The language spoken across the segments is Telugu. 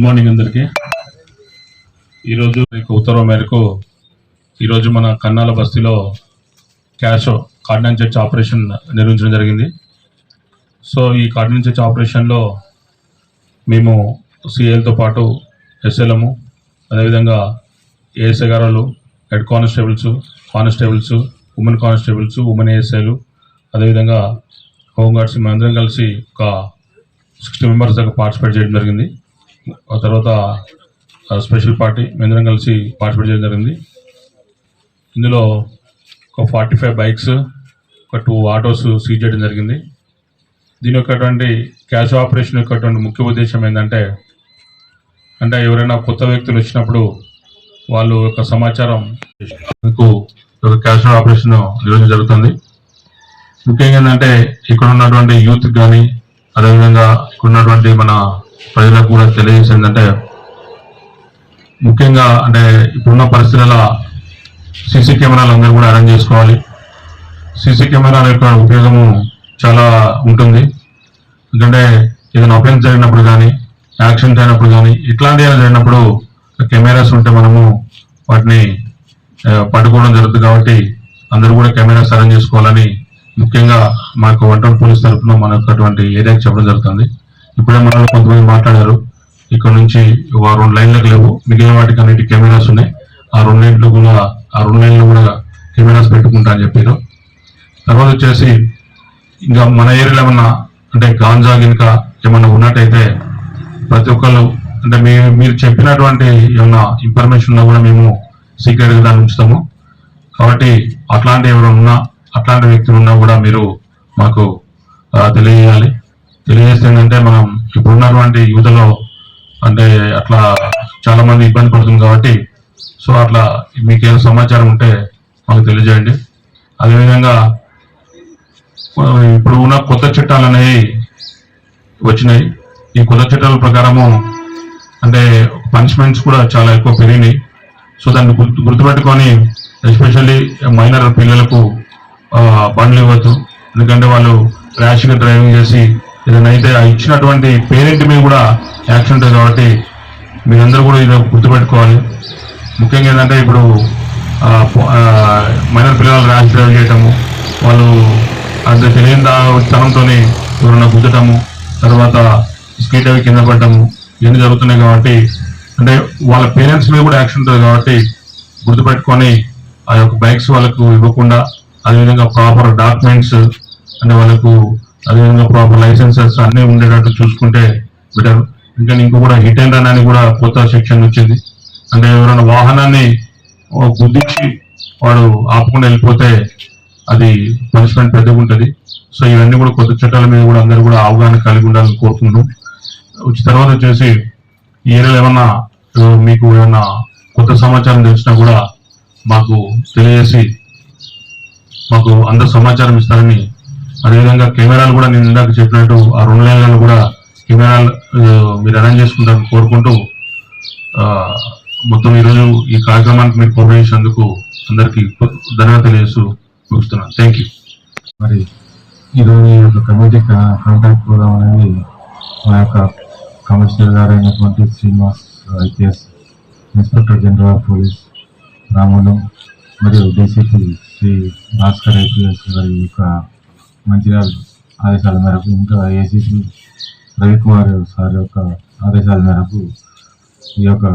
గుడ్ మార్నింగ్ అందరికీ. ఈరోజు ఉత్తర్వు మేరకు ఈరోజు మన కన్నాల బస్తీలో క్యాష్ కార్డినన్ చర్చ్ ఆపరేషన్ నిర్వహించడం జరిగింది. సో ఈ కార్డినన్ చర్చ్ ఆపరేషన్లో మేము సిఎల్తో పాటు ఎస్ఎల్ఎము అదేవిధంగా ఏఎస్ఐ గారు head constables constables women constables women ఏఎస్ఐలు అదేవిధంగా హోంగార్డ్స్ మేమందరం కలిసి ఒక సిక్స్టీ మెంబర్స్ దాకా పార్టిసిపేట్ చేయడం జరిగింది. ఆ తర్వాత స్పెషల్ పార్టీ మేమందరం కలిసి పార్టిసిపేట్ చేయడం జరిగింది. ఇందులో ఒక ఫార్టీ ఫైవ్ బైక్స్ ఒక టూ ఆటోస్ సీజ్ చేయడం జరిగింది. దీని యొక్కటువంటి క్యాష్ ఆపరేషన్ యొక్కటువంటి ముఖ్య ఉద్దేశం ఏంటంటే అంటే ఎవరైనా కొత్త వ్యక్తులు వచ్చినప్పుడు వాళ్ళు యొక్క సమాచారం ఒక క్యాష్ ఆపరేషన్ నిర్వహించడం జరుగుతుంది. ముఖ్యంగా ఏంటంటే ఇక్కడ ఉన్నటువంటి యూత్ కానీ అదేవిధంగా ఇక్కడ ఉన్నటువంటి మన ప్రజలకు కూడా తెలియజేసింది అంటే ముఖ్యంగా అంటే ఇప్పుడున్న పరిస్థితుల సీసీ కెమెరాలు అందరూ కూడా అరేంజ్ చేసుకోవాలి. సీసీ కెమెరాల యొక్క ఉపయోగము చాలా ఉంటుంది. ఎందుకంటే ఏదైనా అఫెన్స్ జరిగినప్పుడు కానీ యాక్సిడెంట్ అయినప్పుడు కానీ ఇట్లాంటి ఏమైనా జరిగినప్పుడు కెమెరాస్ ఉంటే మనము వాటిని పట్టుకోవడం జరుగుతుంది కాబట్టి అందరూ కూడా కెమెరాస్ అరేంజ్ చేసుకోవాలని ముఖ్యంగా మాకు వంటల పోలీస్ తరఫున మనకు అటువంటి ఏరియాకి చెప్పడం జరుగుతుంది. ఇప్పుడే మనలో కొంతమంది మాట్లాడారు. ఇక్కడ నుంచి ఒక రెండు లైన్లకు లేవు. మిగిలిన వాటికి అన్నిటి కెమెరాస్ ఉన్నాయి. ఆ రెండు లైన్లు కూడా ఆ రెండు లైన్లు కూడా కెమెరాస్ పెట్టుకుంటా అని చెప్పారు. తర్వాత వచ్చేసి ఇంకా మన ఏరియాలో ఏమన్నా అంటే గాంజా గినక ఏమన్నా ఉన్నట్టయితే ప్రతి ఒక్కళ్ళు అంటే మీ మీరు చెప్పినటువంటి ఏమన్నా ఇన్ఫర్మేషన్ ఉన్నా కూడా మేము సీక్రెట్గా దాన్ని ఉంచుతాము. కాబట్టి అట్లాంటి ఎవరైనా ఉన్నా అట్లాంటి వ్యక్తులు ఉన్నా కూడా మీరు మాకు తెలియజేయాలి. తెలియజేస్తుంది ఏంటంటే మనం ఇప్పుడున్నటువంటి యువతలో అంటే అట్లా చాలా మంది ఇబ్బంది పడుతుంది కాబట్టి సో అట్లా మీకు ఏదో సమాచారం ఉంటే మాకు తెలియజేయండి. అదేవిధంగా ఇప్పుడు ఉన్న కొత్త చట్టాలు అనేవి వచ్చినాయి. ఈ కొత్త చట్టాల ప్రకారము అంటే పనిష్మెంట్స్ కూడా చాలా ఎక్కువ పెరిగినాయి. సో దాన్ని గుర్తు గుర్తుపెట్టుకొని ఎస్పెషల్లీ మైనర్ పిల్లలకు బండ్లు ఇవ్వద్దు. ఎందుకంటే వాళ్ళు ర్యాష్గా డ్రైవింగ్ చేసి ఏదైనా అయితే ఇచ్చినటువంటి పేరెంట్ మీద కూడా యాక్షన్ ఉంటుంది కాబట్టి మీరందరూ కూడా ఇది గుర్తుపెట్టుకోవాలి. ముఖ్యంగా ఏంటంటే ఇప్పుడు మైనర్ పిల్లలు ర్యాష్ డ్రైవ్ చేయటము వాళ్ళు అంత తెలియని తనంతో ఎవరన్నా గుద్దటము తర్వాత స్కీట్ అవి కింద పడటము ఇవన్నీ జరుగుతున్నాయి కాబట్టి అంటే వాళ్ళ పేరెంట్స్ మీద కూడా యాక్షన్ ఉంటుంది కాబట్టి గుర్తుపెట్టుకొని ఆ యొక్క బైక్స్ వాళ్ళకు ఇవ్వకుండా అదేవిధంగా ప్రాపర్ డాక్యుమెంట్స్ అంటే వాళ్ళకు అదేవిధంగా ప్రాపర్ లైసెన్సెస్ అన్నీ ఉండేటట్టు చూసుకుంటే బెటర్ ఇంకా ఇంకో కూడా హిట్ అండ్ రన్ అని కూడా కొత్త సెక్షన్ వచ్చింది. అంటే ఎవరైనా వాహనాన్ని గుద్దించి వాడు ఆపకుండా వెళ్ళిపోతే అది పనిష్మెంట్ పెద్దగా ఉంటుంది. సో ఇవన్నీ కూడా కొత్త చట్టాల మీద కూడా అందరూ కూడా అవగాహన కలిగి ఉండాలని కోరుకుంటున్నాం. వచ్చి తర్వాత వచ్చేసి ఈ ఏరియాలో ఏమన్నా మీకు ఏమన్నా కొత్త సమాచారం తెలిసినా కూడా మాకు తెలియజేసి మాకు అందరు సమాచారం ఇస్తారని అదేవిధంగా కెమెరాలు కూడా నేను ఇందాక చెప్పినట్టు ఆ రెండు లైన్లను కూడా కెమెరాలు మీరు అరేంజ్ చేసుకుంటారని కోరుకుంటూ మొత్తం ఈరోజు ఈ కార్యక్రమానికి మీరు ప్రోత్సహించినందుకు అందరికీ ధన్యవాదాలు తెలియజేస్తూ ముగిస్తున్నాను. థ్యాంక్ యూ మరి ఈరోజు ఈ యొక్క కమిటీ కాంటాక్ట్ ప్రోగ్రామ్ అనేది మా యొక్క కమిషనర్ గారు అయినటువంటి Srinivas IPS inspector general of police Ramulu మరియు డీసీపీ శ్రీ భాస్కర్ ఐపీఎస్ గారి యొక్క మంచిర్యాల ఆదేశాల మేరకు ఇంకా ఏసీపీ రవికుమార్ సార్ యొక్క ఆదేశాల మేరకు ఈ యొక్క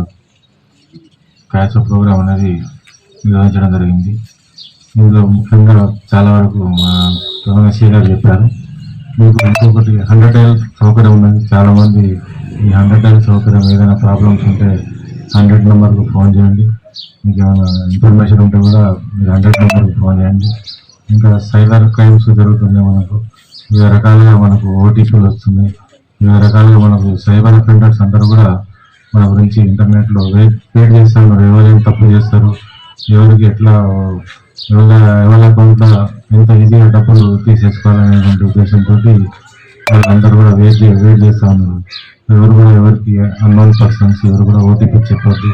క్యాచ్ ప్రోగ్రామ్ అనేది నిర్వహించడం జరిగింది. ఇందులో ముఖ్యంగా చాలా వరకు మా రమణశ్రీ గారు చెప్పారు. మీకు ఇంకొకటి హండ్రెడ్ టైల్ సౌకర్యం ఉన్నది. చాలామంది ఈ హండ్రెడ్ టైల్ సౌకర్యం ఏదైనా ప్రాబ్లమ్స్ ఉంటే హండ్రెడ్ నెంబర్కు ఫోన్ చేయండి. మీకు ఏమైనా ఇన్ఫర్మేషన్ ఉంటే కూడా మీరు హండ్రెడ్ నెంబర్కి ఫోన్ చేయండి. ఇంకా సైబర్ క్రైమ్స్ జరుగుతున్నాయి మనకు. వివిధ రకాలుగా మనకు ఓటీపీలు వస్తున్నాయి. వివిధ రకాలుగా మనకు సైబర్ అఫెండర్స్ అందరూ కూడా మన గురించి ఇంటర్నెట్లో వెయిట్ వెయిట్ చేస్తారు. ఎవరేం తప్పు చేస్తారు? ఎవరికి ఎట్లా ఎవరి ఎవరి కొంత ఎంత ఈజీగా డబ్బులు తీసేసుకోవాలనేటువంటి ఉద్దేశంతో వాళ్ళందరూ కూడా వెయిట్ చే- వెయిట్ చేస్తా ఉన్నారు. ఎవరు కూడా ఎవరికి అన్నోన్ పర్సన్స్ ఎవరు కూడా ఓటీపీ చెప్పొద్దు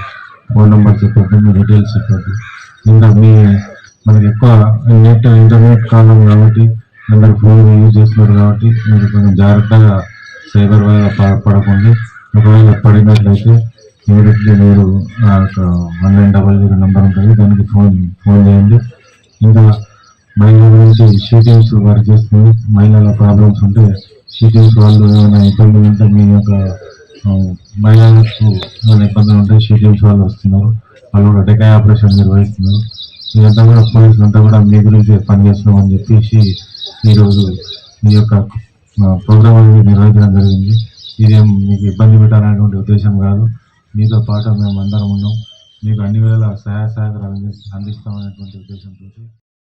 ఫోన్ నెంబర్ చెప్పొద్దు మీ డీటెయిల్స్ చెప్పొద్దు. ఇంకా మీ మనకి ఎక్కువ నెట్ ఇంటర్నెట్ కాలం కాబట్టి అందరు ఫోన్ యూజ్ చేస్తున్నారు కాబట్టి మీరు కొంచెం జాగ్రత్తగా సైబర్ వల్ల పడకండి. ఒకవేళ పడినట్లయితే ఇమీడియట్లీ మీరు ఆ యొక్క one nine double zero number ఉంటుంది. దానికి ఫోన్ ఫోన్ చేయండి. ఇంకా మహిళల గురించి షీటింగ్స్ వర్క్ చేస్తుంది. మహిళల ప్రాబ్లమ్స్ ఉంటే షీటింగ్స్ వాళ్ళు ఏమైనా ఇబ్బంది ఉంటే మీ యొక్క మహిళలకు ఏమైనా ఇబ్బందులు ఉంటే షీటింగ్స్ వాళ్ళు వస్తున్నారు. వాళ్ళు కూడా డెకాయ్ ఆపరేషన్ నిర్వహిస్తున్నారు. ఇదంతా కూడా పోలీసులు అంతా కూడా మీ గురించి పనిచేస్తున్నాం అని చెప్పేసి ఈరోజు ఈ యొక్క ప్రోగ్రామ్ అనేది నిర్వహించడం జరిగింది. ఇదేం మీకు ఇబ్బంది పెట్టాలనేటువంటి ఉద్దేశం కాదు. మీతో పాటు మేము అందరం ఉన్నాం. మీకు అన్ని వేళ సహాయ సహకారాలు అందిస్తామనేటువంటి ఉద్దేశంతో